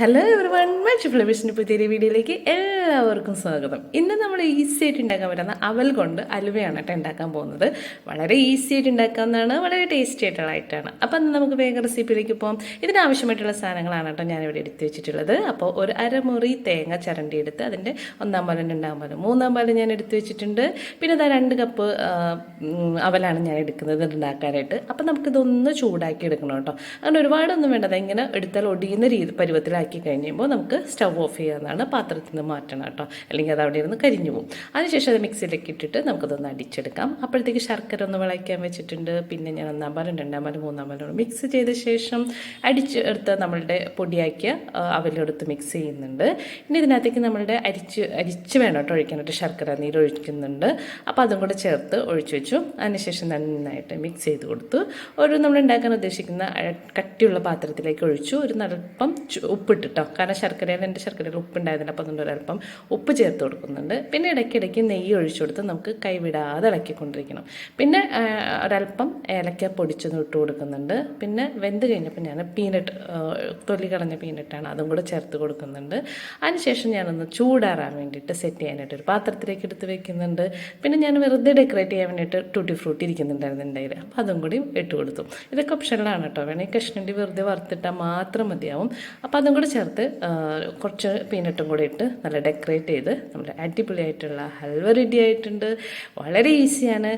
Hello everyone മച്ച് ഫ്ലവിഷിന്റെ പുതിയൊരു വീഡിയോയിലേക്ക് എല്ലാവർക്കും സ്വാഗതം. ഇന്ന് നമ്മൾ ഈസി ആയിട്ട് ഉണ്ടാക്കാൻ പറ്റുന്ന അവൽ കൊണ്ട് അലുവയാണ് കേട്ടോ ഉണ്ടാക്കാൻ പോകുന്നത്. വളരെ ഈസി ആയിട്ട് ഉണ്ടാക്കാവുന്നതാണ് വളരെ ടേസ്റ്റി ആയിട്ടുള്ള അപ്പോൾ അപ്പം ഇന്ന് നമുക്ക് വേഗം റെസിപ്പിയിലേക്ക് പോകാം ഇതിനാവശ്യമായിട്ടുള്ള സാധനങ്ങളാണ് കേട്ടോ ഞാനിവിടെ എടുത്തു വെച്ചിട്ടുള്ളത്. അപ്പോൾ ഒരു അരമുറി തേങ്ങ ചരണ്ടി എടുത്ത് അതിന്റെ ഒന്നാം പാലും രണ്ടാം പാലും മൂന്നാം പാലും ഞാൻ എടുത്തു വെച്ചിട്ടുണ്ട്. പിന്നെ ഇതാ രണ്ട് കപ്പ് അവലാണ് ഞാൻ എടുക്കുന്നത് ഉണ്ടാക്കാനായിട്ട്. അപ്പം നമുക്കിതൊന്ന് ചൂടാക്കി എടുക്കണം കേട്ടോ. അങ്ങനെ ഒരുപാടൊന്നും വേണ്ടത് ഇങ്ങനെ എടുത്താൽ ഒടിയുന്ന രീതി പരുവത്തിലാക്കി കഴിയുമ്പോൾ നമുക്ക് സ്റ്റവ് ഓഫ് ചെയ്യാവുന്നതാണ് പാത്രത്തിൽ നിന്ന് മാറ്റണം കേട്ടോ. അല്ലെങ്കിൽ അത് അവിടെ ഇരുന്ന് കരിഞ്ഞു പോകും. അതിനുശേഷം അത് മിക്സിയിലേക്ക് ഇട്ടിട്ട് നമുക്കതൊന്ന് അടിച്ചെടുക്കാം. അപ്പോഴത്തേക്ക് ശർക്കര ഒന്ന് വിളയ്ക്കാൻ വെച്ചിട്ടുണ്ട്. പിന്നെ ഞാൻ ഒന്നാം പാലും രണ്ടാം പാലും മൂന്നാം പാലും മിക്സ് ചെയ്ത ശേഷം അടിച്ച് എടുത്ത് നമ്മളുടെ പൊടിയാക്കിയ അവലെടുത്ത് മിക്സ് ചെയ്യുന്നുണ്ട്. ഇനി ഇതിനകത്തേക്ക് നമ്മളുടെ അരിച്ച് അരിച്ച് വേണം കേട്ടോ ഒഴിക്കാനായിട്ട്. ശർക്കര നീര് ഒഴിക്കുന്നുണ്ട്. അപ്പോൾ അതും കൂടെ ചേർത്ത് ഒഴിച്ചു വെച്ചു. അതിനുശേഷം നന്നായിട്ട് മിക്സ് ചെയ്ത് കൊടുത്തു. ഒരു നമ്മൾ ഉണ്ടാക്കാൻ ഉദ്ദേശിക്കുന്ന കട്ടിയുള്ള പാത്രത്തിലേക്ക് ഒഴിച്ചു. ഒരു നല്പം ചു- ഉപ്പിട്ടിട്ടോ? കാരണം ശർക്കരയിൽ എന്റെ ശർക്കരയിൽ ഉപ്പുണ്ടായിരുന്നില്ല. അപ്പോൾ അതുകൊണ്ട് ഒരല്പം ഉപ്പ് ചേർത്ത് കൊടുക്കുന്നുണ്ട്. പിന്നെ ഇടയ്ക്കിടയ്ക്ക് നെയ്യ് ഒഴിച്ചു കൊടുത്ത് നമുക്ക് കൈവിടാതെ ഇളക്കിക്കൊണ്ടിരിക്കണം. പിന്നെ ഒരല്പം ഏലക്ക പൊടിച്ചൊന്ന് ഇട്ട് കൊടുക്കുന്നുണ്ട്. പിന്നെ വെന്ത് കഴിഞ്ഞപ്പോൾ ഞാൻ പീനട്ട് തൊലി കളഞ്ഞ പീനട്ടാണ് അതും കൂടെ ചേർത്ത് കൊടുക്കുന്നുണ്ട്. അതിനുശേഷം ഞാനൊന്ന് ചൂടാറാൻ വേണ്ടിയിട്ട് സെറ്റ് ചെയ്യാനായിട്ട് ഒരു പാത്രത്തിലേക്ക് എടുത്ത് വെക്കുന്നുണ്ട്. പിന്നെ ഞാൻ വെറുതെ ഡെക്കറേറ്റ് ചെയ്യാൻ വേണ്ടിയിട്ട് ടൂട്ടി ഫ്രൂട്ടി ഇരിക്കുന്നുണ്ടായിരുന്നു എന്റെ കയ്യിൽ അപ്പോൾ അതും കൂടി ഇട്ട് കൊടുത്തു. ഇതൊക്കെ ഓപ്ഷനിലാണ് കേട്ടോ. വേണമെങ്കിൽ കഷ്ണണ്ടി വെറുതെ വറുത്തിട്ടാൽ മാത്രം മതിയാവും. അപ്പോൾ അതും കൂടി ചേർത്ത് കുറച്ച് പീനട്ടും കൂടി ഇട്ട് നല്ല ഡെക്കറേറ്റ് ചെയ്ത് നമ്മുടെ അടിപൊളിയായിട്ടുള്ള ഹൽവ റെഡി ആയിട്ടുണ്ട്. വളരെ ഈസിയാണ്.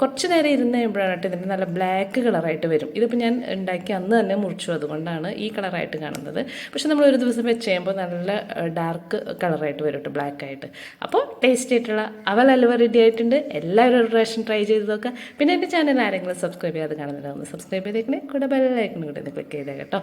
കുറച്ച് നേരം ഇരുന്ന് കഴിയുമ്പോഴാണ് ഇതിന്റെ നല്ല ബ്ലാക്ക് കളറായിട്ട് വരും. ഇതിപ്പോൾ ഞാൻ ഉണ്ടാക്കി അന്ന് തന്നെ മുറിച്ചു. അതുകൊണ്ടാണ് ഈ കളറായിട്ട് കാണുന്നത്. പക്ഷെ നമ്മൾ ഒരു ദിവസം വെച്ച് കഴിയുമ്പോൾ നല്ല ഡാർക്ക് കളറായിട്ട് വരും കേട്ടോ ബ്ലാക്ക് ആയിട്ട്. അപ്പോൾ ടേസ്റ്റി ആയിട്ടുള്ള അവൽ ഹൽവ റെഡി ആയിട്ടുണ്ട്. എല്ലാവരും ഒരു പ്രാവശ്യം ട്രൈ ചെയ്ത് നോക്കുക. പിന്നെ എന്റെ ചാനൽ ആരെങ്കിലും സബ്സ്ക്രൈബ് ചെയ്യാതെ കാണുന്നില്ല ഒന്ന് സബ്സ്ക്രൈബ് ചെയ്തേക്കണേ. കൂടെ ബെല്ലൈക്കണം കൂടെ ഒന്ന് ക്ലിക്ക് ചെയ്തേ കേട്ടോ.